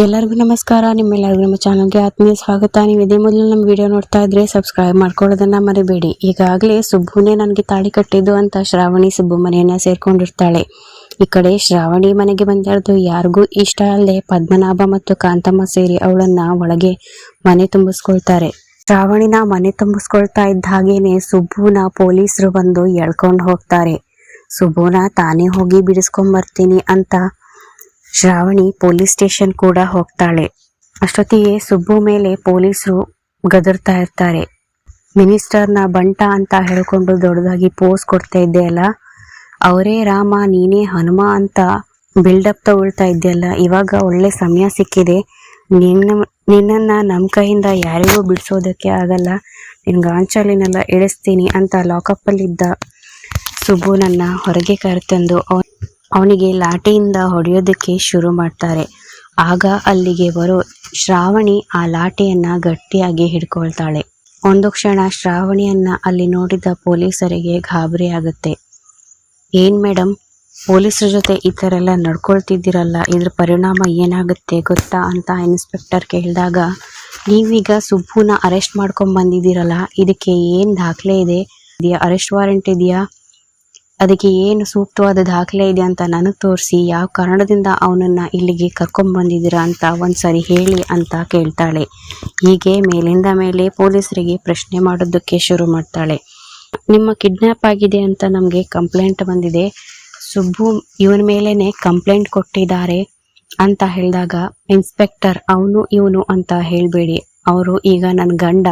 ಎಲ್ಲರಿಗೂ ನಮಸ್ಕಾರ, ನಿಮ್ಮೆಲ್ಲರಿಗೂ ನಮ್ಮ ಚಾನಲ್ಗೆ ಆತ್ಮೀಯ ಸ್ವಾಗತ. ನೀವು ಇದೇ ಮೊದಲು ನಮ್ಮ ವಿಡಿಯೋ ನೋಡ್ತಾ ಇದ್ರೆ ಸಬ್ಸ್ಕ್ರೈಬ್ ಮಾಡ್ಕೊಳ್ಳೋದನ್ನ ಮರಿಬೇಡಿ. ಈಗಾಗಲೇ ಸುಬ್ಬುನೇ ನನಗೆ ತಾಳಿ ಕಟ್ಟಿದ್ದು ಅಂತ ಶ್ರಾವಣಿ ಸುಬ್ಬು ಮನೆಯನ್ನ ಸೇರ್ಕೊಂಡಿರ್ತಾಳೆ. ಈ ಕಡೆ ಶ್ರಾವಣಿ ಮನೆಗೆ ಬಂದಿರೋದು ಯಾರಿಗೂ ಇಷ್ಟ ಅಲ್ಲದೆ ಪದ್ಮನಾಭ ಮತ್ತು ಕಾಂತಮ್ಮ ಸೇರಿ ಅವಳನ್ನ ಒಳಗೆ ಮನೆ ತುಂಬಿಸ್ಕೊಳ್ತಾರೆ. ಶ್ರಾವಣಿನ ಮನೆ ತುಂಬಿಸ್ಕೊಳ್ತಾ ಇದ್ದ ಹಾಗೇನೆ ಸುಬ್ಬುನ ಪೊಲೀಸರು ಬಂದು ಎಳ್ಕೊಂಡು ಹೋಗ್ತಾರೆ. ಸುಬ್ಬುನ ತಾನೇ ಹೋಗಿ ಬಿಡಿಸ್ಕೊಂಡ್ ಬರ್ತೀನಿ ಅಂತ ಶ್ರಾವಣಿ ಪೊಲೀಸ್ ಸ್ಟೇಷನ್ ಕೂಡ ಹೋಗ್ತಾಳೆ. ಅಷ್ಟೊತ್ತಿಗೆ ಸುಬ್ಬು ಮೇಲೆ ಪೊಲೀಸರು ಗದರ್ತಾ ಇರ್ತಾರೆ. ಮಿನಿಸ್ಟರ್ನ ಬಂಟ ಅಂತ ಹೇಳ್ಕೊಂಡು ದೊಡ್ಡದಾಗಿ ಪೋಸ್ ಕೊಡ್ತಾ ಇದ್ದೆಯಲ್ಲ ಅವರೇ ರಾಮ, ನೀನೇ ಹನುಮ ಅಂತ ಬಿಲ್ಡಪ್ ತಗೊಳ್ತಾ ಇದ್ದೆಯಲ್ಲ ಇವಾಗ ಒಳ್ಳೆ ಸಮಯ ಸಿಕ್ಕಿದೆ. ನಿನ್ನ, ನಿನ್ನನ್ನ ನಮ್ಮ ಕೈಯಿಂದ ಯಾರಿಗೂ ಬಿಡಿಸೋದಕ್ಕೆ ಆಗಲ್ಲ. ನಿನ್ ಗಾಂಚಾಲಿನೆಲ್ಲ ಇಳಿಸ್ತೀನಿ ಅಂತ ಲಾಕಪ್ಪಲ್ಲಿದ್ದ ಸುಬ್ಬುನನ್ನ ಹೊರಗೆ ಕರೆತಂದು ಅವ ಅವನಿಗೆ ಲಾಠಿಯಿಂದ ಹೊಡೆಯೋದಕ್ಕೆ ಶುರು ಮಾಡ್ತಾರೆ. ಆಗ ಅಲ್ಲಿಗೆ ಬರೋ ಶ್ರಾವಣಿ ಆ ಲಾಠಿಯನ್ನ ಗಟ್ಟಿಯಾಗಿ ಹಿಡ್ಕೊಳ್ತಾಳೆ. ಒಂದು ಕ್ಷಣ ಶ್ರಾವಣಿಯನ್ನ ಅಲ್ಲಿ ನೋಡಿದ ಪೊಲೀಸರಿಗೆ ಗಾಬರಿ ಆಗುತ್ತೆ. ಏನ್ ಮೇಡಮ್ ಪೊಲೀಸರ ಜೊತೆ ಈ ಥರ ಎಲ್ಲ ನಡ್ಕೊಳ್ತಿದ್ದೀರಲ್ಲ, ಇದ್ರ ಪರಿಣಾಮ ಏನಾಗುತ್ತೆ ಗೊತ್ತಾ ಅಂತ ಇನ್ಸ್ಪೆಕ್ಟರ್ ಕೇಳಿದಾಗ, ನೀವೀಗ ಸುಬ್ಬುನ ಅರೆಸ್ಟ್ ಮಾಡ್ಕೊಂಡ್ ಬಂದಿದ್ದೀರಲ್ಲ ಇದಕ್ಕೆ ಏನ್ ದಾಖಲೆ ಇದೆ? ಅರೆಸ್ಟ್ ವಾರೆಂಟ್ ಇದೆಯಾ? ಅದಕ್ಕೆ ಏನು ಸೂಕ್ತವಾದ ದಾಖಲೆ ಇದೆ ಅಂತ ನನಗೆ ತೋರಿಸಿ, ಯಾವ ಕಾರಣದಿಂದ ಅವನನ್ನ ಇಲ್ಲಿಗೆ ಕರ್ಕೊಂಡು ಬಂದಿದ್ದೀರಾ ಅಂತ ಒಂದ್ಸರಿ ಹೇಳಿ ಅಂತ ಕೇಳ್ತಾಳೆ. ಹೀಗೆ ಮೇಲಿಂದ ಮೇಲೆ ಪೊಲೀಸರಿಗೆ ಪ್ರಶ್ನೆ ಮಾಡೋದಕ್ಕೆ ಶುರು ಮಾಡ್ತಾಳೆ. ನಿಮ್ಮ ಕಿಡ್ನ್ಯಾಪ್ ಆಗಿದೆ ಅಂತ ನಮಗೆ ಕಂಪ್ಲೇಂಟ್ ಬಂದಿದೆ. ಸುಬ್ಬು ಇವನ ಮೇಲೇನೆ ಕಂಪ್ಲೇಂಟ್ ಕೊಟ್ಟಿದ್ದಾರೆ ಅಂತ ಹೇಳಿದಾಗ ಇನ್ಸ್ಪೆಕ್ಟರ್ ಅವನು ಇವನು ಅಂತ ಹೇಳಬೇಡಿ. ಅವರು ಈಗ ನನ್ನ ಗಂಡ,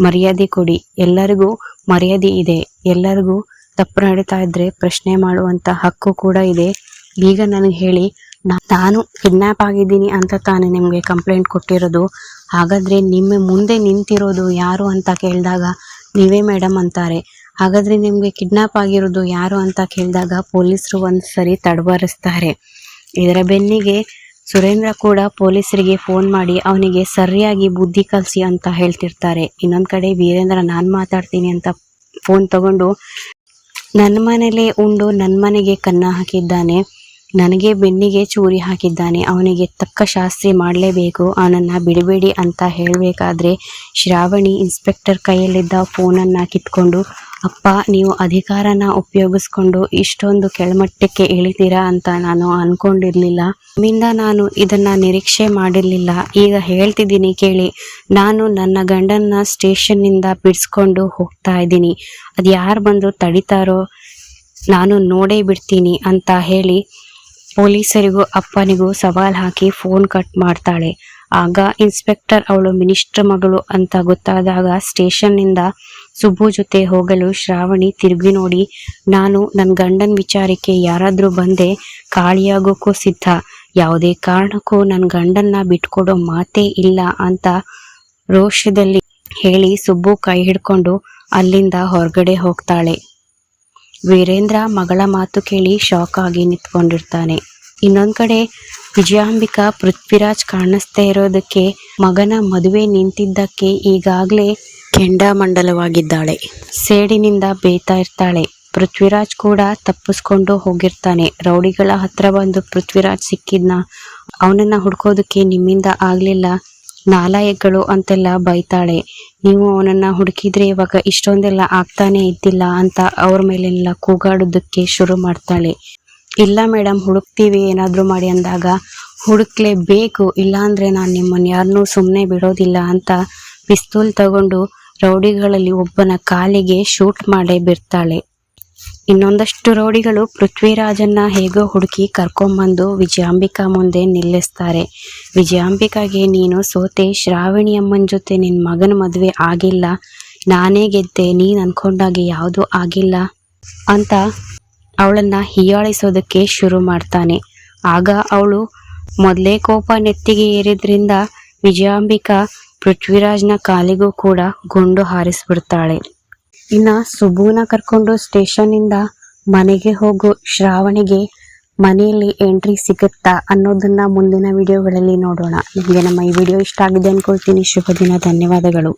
ಮರ್ಯಾದೆ ಕೊಡಿ. ಎಲ್ಲರಿಗೂ ಮರ್ಯಾದೆ ಇದೆ. ಎಲ್ಲರಿಗೂ ತಪ್ಪು ನಡೀತಾ ಇದ್ರೆ ಪ್ರಶ್ನೆ ಮಾಡುವಂತ ಹಕ್ಕು ಕೂಡ ಇದೆ. ಈಗ ನನಗೆ ಹೇಳಿ ನಾನು ಕಿಡ್ನಾಪ್ ಆಗಿದ್ದೀನಿ ಅಂತ ತಾನೇ ನಿಮಗೆ ಕಂಪ್ಲೇಂಟ್ ಕೊಟ್ಟಿರೋದು. ಹಾಗಾದ್ರೆ ನಿಮ್ಮ ಮುಂದೆ ನಿಂತಿರೋದು ಯಾರು ಅಂತ ಕೇಳಿದಾಗ ನೀವೇ ಮೇಡಮ್ ಅಂತಾರೆ. ಹಾಗಾದ್ರೆ ನಿಮ್ಗೆ ಕಿಡ್ನಾಪ್ ಆಗಿರೋದು ಯಾರು ಅಂತ ಕೇಳಿದಾಗ ಪೊಲೀಸರು ಒಂದ್ಸರಿ ತಡಬರಿಸ್ತಾರೆ ಇದರ ಬೆನ್ನಿಗೆ ಸುರೇಂದ್ರ ಕೂಡ ಪೊಲೀಸರಿಗೆ ಫೋನ್ ಮಾಡಿ, ಅವನಿಗೆ ಸರಿಯಾಗಿ ಬುದ್ಧಿ ಕಲಿಸಿ ಅಂತ ಹೇಳ್ತಿರ್ತಾರೆ. ಇನ್ನೊಂದ್ ಕಡೆ ವೀರೇಂದ್ರ ನಾನು ಮಾತಾಡ್ತೀನಿ ಅಂತ ಫೋನ್ ತಗೊಂಡು ನನ್ನ ಮನೇಲೆ ಉಂಡು ನನ್ನ ಮನೆಗೆ ಕನ್ನ ಹಾಕಿದ್ದಾನೆ. ನನಗೆ ಬೆನ್ನಿಗೆ ಚೂರಿ ಹಾಕಿದ್ದಾನೆ, ಅವನಿಗೆ ತಕ್ಕ ಶಾಸ್ತ್ರಿ ಮಾಡಲೇಬೇಕು, ಅವನನ್ನು ಬಿಡಬೇಡಿ ಅಂತ ಹೇಳಬೇಕಾದ್ರೆ ಶ್ರಾವಣಿ ಇನ್ಸ್ಪೆಕ್ಟರ್ ಕೈಯಲ್ಲಿದ್ದ ಫೋನನ್ನು ಕಿತ್ಕೊಂಡು, ಅಪ್ಪ, ನೀವು ಅಧಿಕಾರನ ಉಪಯೋಗಿಸ್ಕೊಂಡು ಇಷ್ಟೊಂದು ಕೆಳಮಟ್ಟಕ್ಕೆ ಇಳಿತೀರಾ ಅಂತ ನಾನು ಅನ್ಕೊಂಡಿರ್ಲಿಲ್ಲ. ನಿಮ್ಮಿಂದ ನಾನು ಇದನ್ನ ನಿರೀಕ್ಷೆ ಮಾಡಿರ್ಲಿಲ್ಲ. ಈಗ ಹೇಳ್ತಿದ್ದೀನಿ ಕೇಳಿ, ನಾನು ನನ್ನ ಗಂಡನ್ನ ಸ್ಟೇಷನ್ನಿಂದ ಬಿಡಿಸ್ಕೊಂಡು ಹೋಗ್ತಾ ಇದ್ದೀನಿ. ಅದು ಯಾರು ಬಂದು ತಡಿತಾರೋ, ನಾನು ನೋಡೇ ಬಿಡ್ತೀನಿ ಅಂತ ಹೇಳಿ ಪೊಲೀಸರಿಗೂ, ಅಪ್ಪನಿಗೂ ಸವಾಲ್ ಹಾಕಿ ಫೋನ್ ಕಟ್ ಮಾಡ್ತಾಳೆ. ಆಗ ಇನ್ಸ್ಪೆಕ್ಟರ್ ಅವಳು, ಮಿನಿಸ್ಟರ್ ಮಗಳು ಅಂತ ಗೊತ್ತಾದಾಗ ಸ್ಟೇಷನ್ನಿಂದ ಸುಬ್ಬು ಜೊತೆ ಹೋಗಲು ಶ್ರಾವಣಿ ತಿರುಗಿ ನೋಡಿ, ನಾನು ನನ್ನ ಗಂಡನ ವಿಚಾರಕ್ಕೆ ಯಾರಾದ್ರೂ ಬಂದೆ ಖಾಳಿಯಾಗೋಕ್ಕೂ ಸಿದ್ಧ. ಯಾವುದೇ ಕಾರಣಕ್ಕೂ ನನ್ನ ಗಂಡನ್ನ ಬಿಟ್ಕೊಡೋ ಮಾತೇ ಇಲ್ಲ ಅಂತ ರೋಷದಲ್ಲಿ ಹೇಳಿ ಸುಬ್ಬು ಕೈ ಹಿಡ್ಕೊಂಡು ಅಲ್ಲಿಂದ ಹೊರಗಡೆ ಹೋಗ್ತಾಳೆ. ವೀರೇಂದ್ರ ಮಗಳ ಮಾತು ಕೇಳಿ ಶಾಕ್ ಆಗಿ ನಿಂತ್ಕೊಂಡಿರ್ತಾನೆ. ಇನ್ನೊಂದ್ ಕಡೆ ವಿಜಯಾಂಬಿಕಾ ಪೃಥ್ವಿರಾಜ್ ಕಾಣಿಸ್ತಾ ಇರೋದಕ್ಕೆ ಮಗನ ಮದುವೆ ನಿಂತಿದ್ದಕ್ಕೆ ಈಗಾಗಲೇ ಕೆಂಡಾಮಂಡಲವಾಗಿದ್ದಾಳೆ ಸೇಡಿನಿಂದ ಬೇಯ್ತಾ ಇರ್ತಾಳೆ. ಪೃಥ್ವಿರಾಜ್ ಕೂಡ ತಪ್ಪಿಸ್ಕೊಂಡು ಹೋಗಿರ್ತಾನೆ. ರೌಡಿಗಳ ಹತ್ರ ಬಂದು ಪೃಥ್ವಿರಾಜ್ ಸಿಕ್ಕಿದ್ನ ಅವನನ್ನ ಹುಡ್ಕೋದಕ್ಕೆ ನಿಮ್ಮಿಂದ ಆಗ್ಲಿಲ್ಲ. ನಾಲಾಯಕ್ಗಳು ಅಂತೆಲ್ಲ ಬೈತಾಳೆ. ನೀವು ಅವನನ್ನ ಹುಡುಕಿದ್ರೆ ಇವಾಗ ಇಷ್ಟೊಂದೆಲ್ಲ ಆಗ್ತಾನೆ ಇದ್ದಿಲ್ಲ ಅಂತ ಅವ್ರ ಮೇಲೆಲ್ಲ ಕೂಗಾಡೋದಕ್ಕೆ ಶುರು ಮಾಡ್ತಾಳೆ. ಇಲ್ಲ ಮೇಡಮ್ ಹುಡುಕ್ತೀವಿ, ಏನಾದ್ರೂ ಮಾಡಿ ಅಂದಾಗ, ಹುಡುಕ್ಲೇಬೇಕು, ಇಲ್ಲಾಂದ್ರೆ ನಾನು ನಿಮ್ಮನ್ನ ಯಾರನ್ನೂ ಸುಮ್ಮನೆ ಬಿಡೋದಿಲ್ಲ ಅಂತ ಪಿಸ್ತೂಲ್ ತಗೊಂಡು ರೌಡಿಗಳಲ್ಲಿ ಒಬ್ಬನ ಕಾಲಿಗೆ ಶೂಟ್ ಮಾಡೇ ಬಿಡ್ತಾಳೆ. ಇನ್ನೊಂದಷ್ಟು ರೌಡಿಗಳು ಪೃಥ್ವಿರಾಜನ್ನ ಹೇಗೋ ಹುಡುಕಿ ಕರ್ಕೊಂಬಂದು ವಿಜಯಾಂಬಿಕಾ ಮುಂದೆ ನಿಲ್ಲಿಸ್ತಾರೆ. ವಿಜಯಾಂಬಿಕಾಗೆ, ನೀನು ಸೋತೆ ಶ್ರಾವಣಿ ಅಮ್ಮನ ಜೊತೆ ನಿನ್ನ ಮಗನ ಮದುವೆ ಆಗಿಲ್ಲ. ನಾನೇ ಗೆದ್ದೆ, ನೀನು ಅನ್ಕೊಂಡಾಗೆ ಯಾವುದೂ ಆಗಿಲ್ಲ ಅಂತ ಅವಳನ್ನ ಹೀಯಾಳಿಸೋದಕ್ಕೆ ಶುರು ಮಾಡ್ತಾನೆ. ಆಗ ಅವಳು ಮೊದಲೇ ಕೋಪ ನೆತ್ತಿಗೆ ಏರಿದ್ರಿಂದ ವಿಜಯಾಂಬಿಕಾ ಪೃಥ್ವಿರಾಜ್ನ ಕಾಲಿಗೂ ಕೂಡ ಗುಂಡು ಹಾರಿಸ್ಬಿಡ್ತಾಳೆ. ಇನ್ನ ಸುಬ್ಬುನ ಕರ್ಕೊಂಡು ಸ್ಟೇಷನ್ ಇಂದ ಮನೆಗೆ ಹೋಗೋ ಶ್ರಾವಣಿಗೆ ಮನೆಯಲ್ಲಿ ಎಂಟ್ರಿ ಸಿಗುತ್ತಾ ಅನ್ನೋದನ್ನ ಮುಂದಿನ ವಿಡಿಯೋಗಳಲ್ಲಿ ನೋಡೋಣ. ನಿಮಗೆ ನಮ್ಮ ಈ ವಿಡಿಯೋ ಇಷ್ಟ ಆಗಿದೆ ಅನ್ಕೊಳ್ತೀನಿ. ಶುಭ ದಿನ, ಧನ್ಯವಾದಗಳು.